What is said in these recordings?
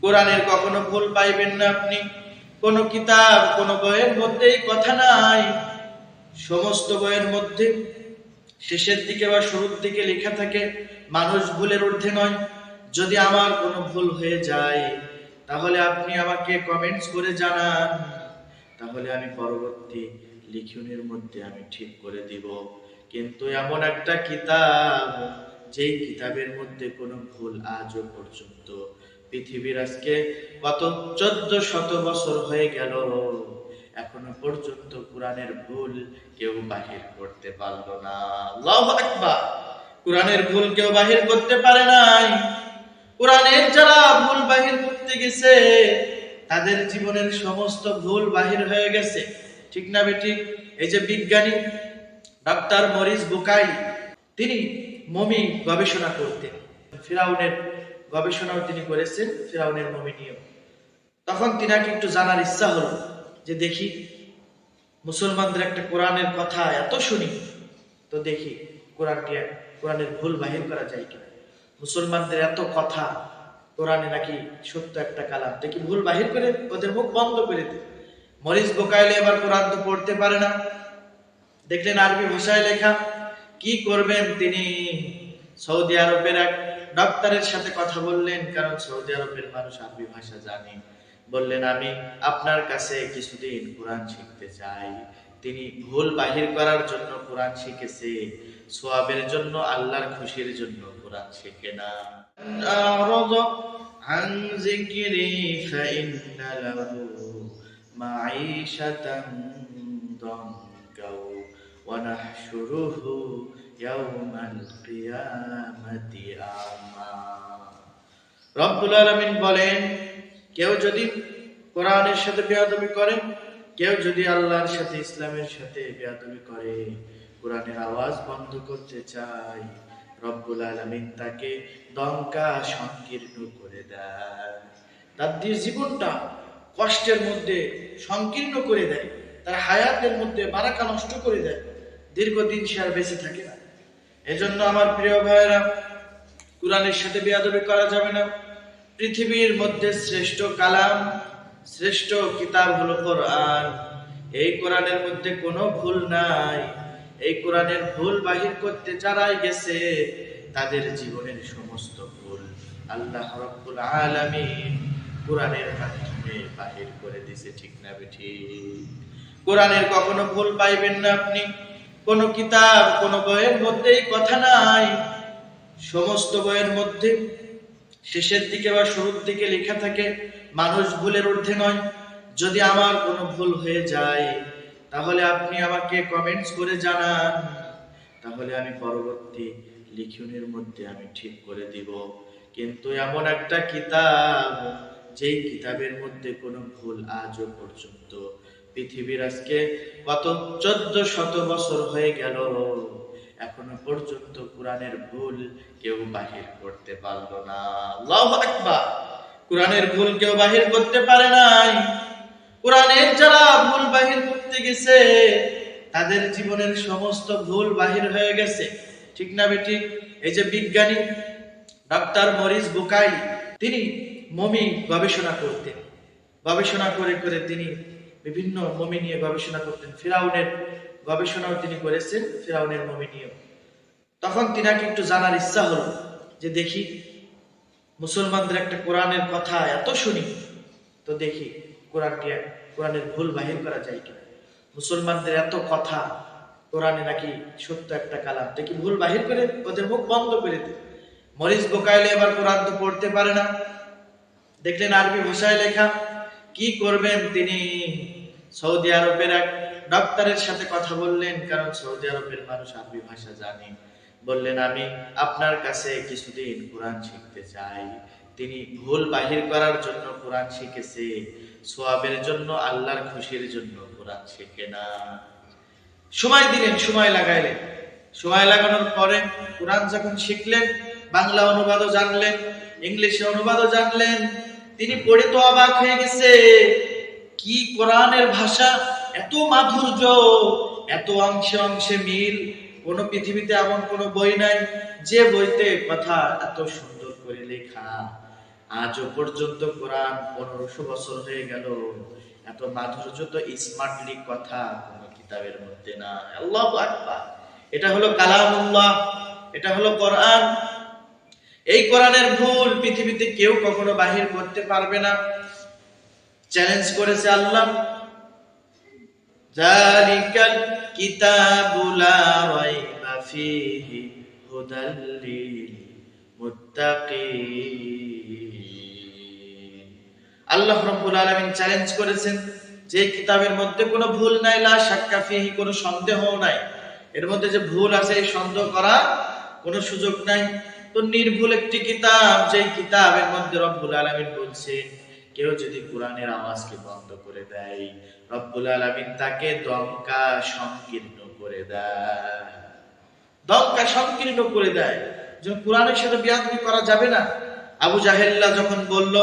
কোরআনের কখনো ভুল পাইবেন না আপনি। কোন কিতাব, কোন বইয়ের মধ্যেই কথা নাই। সমস্ত বইয়ের মধ্যে শেষের দিকে বা শুরুর দিকে লেখা থাকে, মানুষ ভুলের ঊর্ধ্বে নয়। যদি আমার কোনো ভুল হয়ে যায়, তাহলে আপনি আমাকে কমেন্টস করে জানান। তাহলে আমি পরবর্তী লিখনের মধ্যে আমি ঠিক করে দিব। কিন্তু এমন একটা কিতাব, যেই কিতাবের মধ্যে কোনো ভুল আজও পর্যন্ত পৃথিবীর আজকে কত চোদ্দ শত বছর হয়ে গেল এখনও পর্যন্ত কোরআনের ভুল কেউ বাহির করতে পারল না। আল্লাহু কোরআনের ভুল কেউ বাহির করতে পারে নাই। কোরআনের যারা ভুল বাহির করতে গেছে, তাদের জীবনের সমস্ত ভুল বাহির হয়ে গেছে। ঠিক না বেটি এই যে বিজ্ঞানী ডক্টর মরিস বুকাই, তিনি মমি গবেষণা করতেন। ফিরাউনের গবেষণাও তিনি করেছেন ফিরাউনের মমি নিয়ে তখন তিনাকে একটু জানার ইচ্ছা হলো যে দেখি, মুসলমানদের একটা কোরআনের কথা এত শুনি, তো দেখি কোরআনটি, কোরআনের ভুল বাহির করা যায় কিনা। মুসলমানদের এত কথা, কোরআনে নাকি সত্য একটা কালাম। দেখি ভুল বাহির করে ওদের মুখ বন্ধ করে দে মরিস বোকাইলে এবার কোরআন তো পড়তে পারে না। দেখলেন আরবি ভাষায় লেখা, কি করবেন তিনি? সৌদি আরবের এক ডক্টরের সাথে কথা বললেন কারণ সৌদি আরবের মানুষ আরবি ভাষা জানে বললেন আমি আপনার কাছে কিছুদিন কোরআন শিখতে চাই তিনি ভুল বাহির করার জন্য কোরআন শিখেছে সোয়াবের জন্য আল্লাহর খুশির জন্য কোরআন শিখে না أعرض عن ذكري فإن له معيشة ضنكا ونحشره يوم القيامة أعمى রব্বুল আলামিন বলেন, কেউ যদি কোরআনের সাথে বেয়াদবি করে, কেউ যদি আল্লাহর সাথে, ইসলামের সাথে বেয়াদবি করে, কোরআনের আওয়াজ বন্ধ করতে চায়, রব্বুল আলামিন তাকে দঙ্কা সংকীর্ণ করে দেয়। তার জীবনটা কষ্টের মধ্যে সংকীর্ণ করে দেয়, তার হায়াতের মধ্যে বারাকা নষ্ট করে দেয়, দীর্ঘদিন সে আর বেঁচে থাকে না। এজন্য আমার প্রিয় ভাইয়েরা, কোরআনের সাথে বেয়াদবি করা যাবে না। পৃথিবীর মধ্যে শ্রেষ্ঠ কালাম, শ্রেষ্ঠ কিতাব হলো কোরআন। এই কোরআনের মধ্যে কোনো ভুল নাই। এই কোরআনের ভুল বাহির করতে যারাই গেছে, তাদের জীবনের সমস্ত ভুল আল্লাহ রাব্বুল আলামিন কোরআনের মাধ্যমে বাহির করে দিছে ঠিক না বেঠি কোরআনের কখনো ভুল পাইবেন না আপনি। কোন কিতাব, কোন বইয়ের মধ্যেই কথা নাই। সমস্ত বইয়ের মধ্যে শেষের দিকে বা শুরুর দিকে লেখা থাকে, মানুষ ভুলের ঊর্ধ্বে নয়। যদি আমার কোনো ভুল হয়ে যায়, তাহলে আপনি আমাকে কমেন্টস করে জানান। তাহলে আমি পরবর্তী লিখনের মধ্যে আমি ঠিক করে দিব। কিন্তু এমন একটা কিতাব, যেই কিতাবের মধ্যে কোনো ভুল আজও পর্যন্ত পৃথিবীর আজকে কত চোদ্দ শত বছর হয়ে গেল। এখনও পর্যন্ত কোরআনের ভুল কেউ বাহির করতে পারল না। আকবার। কোরআনের ভুল কেউ বাহির করতে পারে নাই। কোরআনের যারা ভুল বাহির করতে গেছে, তাদের জীবনের সমস্ত ভুল বাহির হয়ে গেছে। ঠিক না বেটি এই যে বিজ্ঞানী ডক্টর মরিস বুকাই, তিনি মমি গবেষণা করতেন। গবেষণা করে করে তিনি বিভিন্ন মমি নিয়ে গবেষণা করতেন। ফিরাউনের গবেষণাও তিনি করেছেন, ফিরাউনের মমি নিয়েও। তখন তিনাকে একটু জানার ইচ্ছা হলো যে, দেখি, মুসলমানদের একটা কোরআনের কথা এত শুনি, তো দেখি কোরআনটি কোরআনের ভুল বাহির করা যায় কিনা। মুসলমানদের এত কথা, কোরআনে নাকি সত্য একটা কালাম। দেখি ভুল বাহির করে ওদের মুখ বন্ধ করে দে মরিস বোকাইলে এবার কোরআন তো পড়তে পারে না। দেখলেন আরবি ভাষায় লেখা, কি করবেন তিনি? সৌদি আরবের এক ডক্টরের সাথে কথা বললেন, কারণ সৌদি আরবের মানুষ আরবি ভাষা জানে। বললেন, আমি আপনার কাছে কিছুদিন কোরআন শিখতে চাই। তিনি ভুল বাহির করার জন্য কোরআন শিখেছে। সোয়াবের জন্য, আল্লাহর খুশির জন্য কোরআন শিখে না। সময় দিলেন, সময় লাগাইলেন। সময় লাগানোর পরে কোরআন যখন শিখলেন, বাংলা অনুবাদও জানলেন, ইংলিশে অনুবাদও জানলেন, তিনি পড়ে তো অবাক হয়ে গেছে। কি কোরআনের ভাষা, এত মাধুর্য, এত অংশে অংশে মিল। কোন পৃথিবীতে এমন কোন বই নাই, যে বইতে কথা এত সুন্দর করে লেখা। আজও পর্যন্ত কোরআন পনেরোশো বছর হয়ে গেল। এত মাধুর্য তো স্মার্টলি কথা কোন কিতাবের মধ্যে না আল্লাহ আকবার। এটা হলো কালামুল্লাহ, এটা হলো কোরআন। এই কোরআনের ভুল পৃথিবীতে কেউ কখনো বাহির করতে পারবে না। চ্যালেঞ্জ করেছে আল্লাহ। জালিকাল কিতাবু লা রাইবা ফীহি হুদাল লিল মুত্তাকিন। আল্লাহ রাব্বুল আলামিন চ্যালেঞ্জ করেছেন যে কিতাবের মধ্যে কোনো ভুল নাই, লা শাক্কা ফীহি কোনো সন্দেহ নাই। এর মধ্যে যে ভুল আছে, এই সন্দেহ করা কোনো সুযোগ নাই। তো নির্ভুল একটি কিতাব, যেই কিতাবের মধ্যে রব্বুল আলামিন বলছেন কেউ যদি কোরআনের আওয়াজকে বন্ধ করে দেয়, রব্বুল আলমিন তাকে দমকা সংকীর্ণ করে দেয়। দমকা সংকীর্ণ করে দেয়। যে কোরআনের সাথে বিয়াদি করা যাবে না, আবু জাহেল্লা যখন বলল,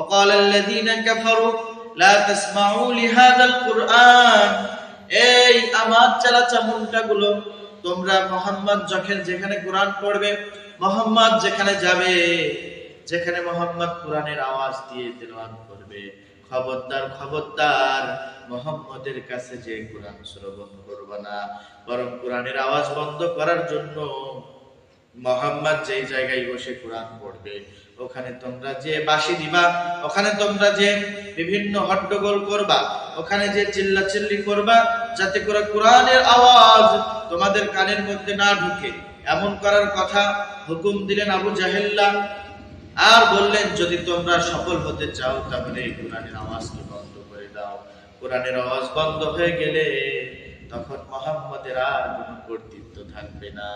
অকাল আল্লাযীনা কাফারু, লা তাসমাউ লিহাদাল কুরআন এই আমার চালা চামুন্ডা গুলো তোমরা মোহাম্মদ যখন যেখানে কোরআন পড়বে, মোহাম্মদ যেখানে যাবে। যেখানে মোহাম্মদ কোরআনের আওয়াজ দিয়ে তেলাওয়াত করবে, খবরদার খবরদার, মোহাম্মদের কাছে যে কোরআন শ্রবণ করবে না, বরং কোরআনের আওয়াজ বন্ধ করার জন্য মোহাম্মদ যেই জায়গায় বসে কোরআন পড়বে, ওখানে তোমরা যে বাসি দিবা, ওখানে তোমরা যে বিভিন্ন হট্টগোল করবা, ওখানে যে চিল্লা চিল্লি করবা, যাতে করে কোরআনের আওয়াজ তোমাদের কানের মধ্যে না ঢুকে। এমন করার কথা হুকুম দিলেন আবু জাহেল্লা আর বললেন, যদি তোমরা সফল হতে চাও, তাহলে এই কোরআনের আওয়াজকে বন্ধ করে দাও। কোরআনের আওয়াজ বন্ধ হয়ে গেলে তখন মোহাম্মদের আর কোনো কর্তৃত্ব থাকবে না।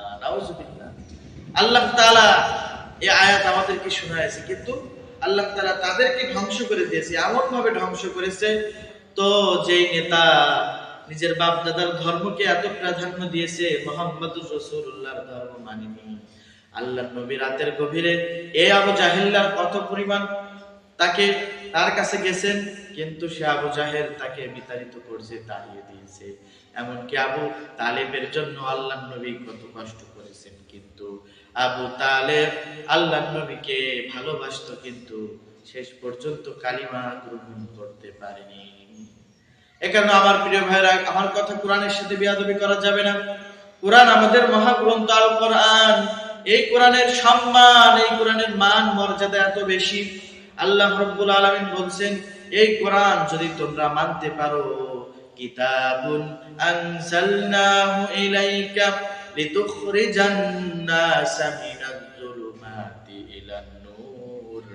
আল্লাহ তাআলা এই আয়াত আমাদেরকে শোনাইছে, কিন্তু আল্লাহ তাআলা তাদেরকে ধ্বংস করে দিয়েছে এমন ভাবে ধ্বংস করেছে। তো যেই নেতা নিজের বাপ দাদার ধর্মকে এত প্রাধান্য দিয়েছে মোহাম্মদ রসুল্লাহর ধর্ম মানেনি। আল্লাহ নবী রাতের গভীরে এ আবু জাহিল্লার কত পরিমাণ তাকে তার কাছে গেছেন, কিন্তু সে আবু জাহেল তাকে বিতাড়িত করছে, তাড়িয়ে দিয়েছে। এমনকি আবু তালেবের জন্য আল্লাহ নবী কত কষ্ট করেছেন কিন্তু। আবু তালেব আল্লাহ নবীকে ভালোবাসতো কিন্তু শেষ পর্যন্ত কালিমা গ্রহণ করতে পারেনি। এ আমার প্রিয় ভাইরা, আমার কথা কোরআনের সাথে বিয়াদবি করা যাবে না। কোরআন আমাদের মহাগ্রন্থ আল কোরআন এই কোরআনের সম্মান, এই কোরআনের মান, মর্যাদা এত বেশি। আল্লাহ রব্বুল আলামিন বলছেন, এই কোরআন যদি তোমরা মানতে পারো, কিতাবুন আনসালনাহু ইলাইকা লিতুখরিজান নাসা মিনাজ যুলুমাতি ইলান নূর।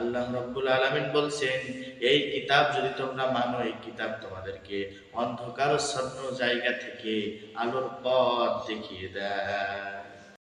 আল্লাহ রব্বুল আলামিন বলছেন, এই কিতাব যদি তোমরা মানো, এই কিতাব তোমাদেরকে অন্ধকারচ্ছন্ন জায়গা থেকে আলোর পথ দেখিয়ে দেয়।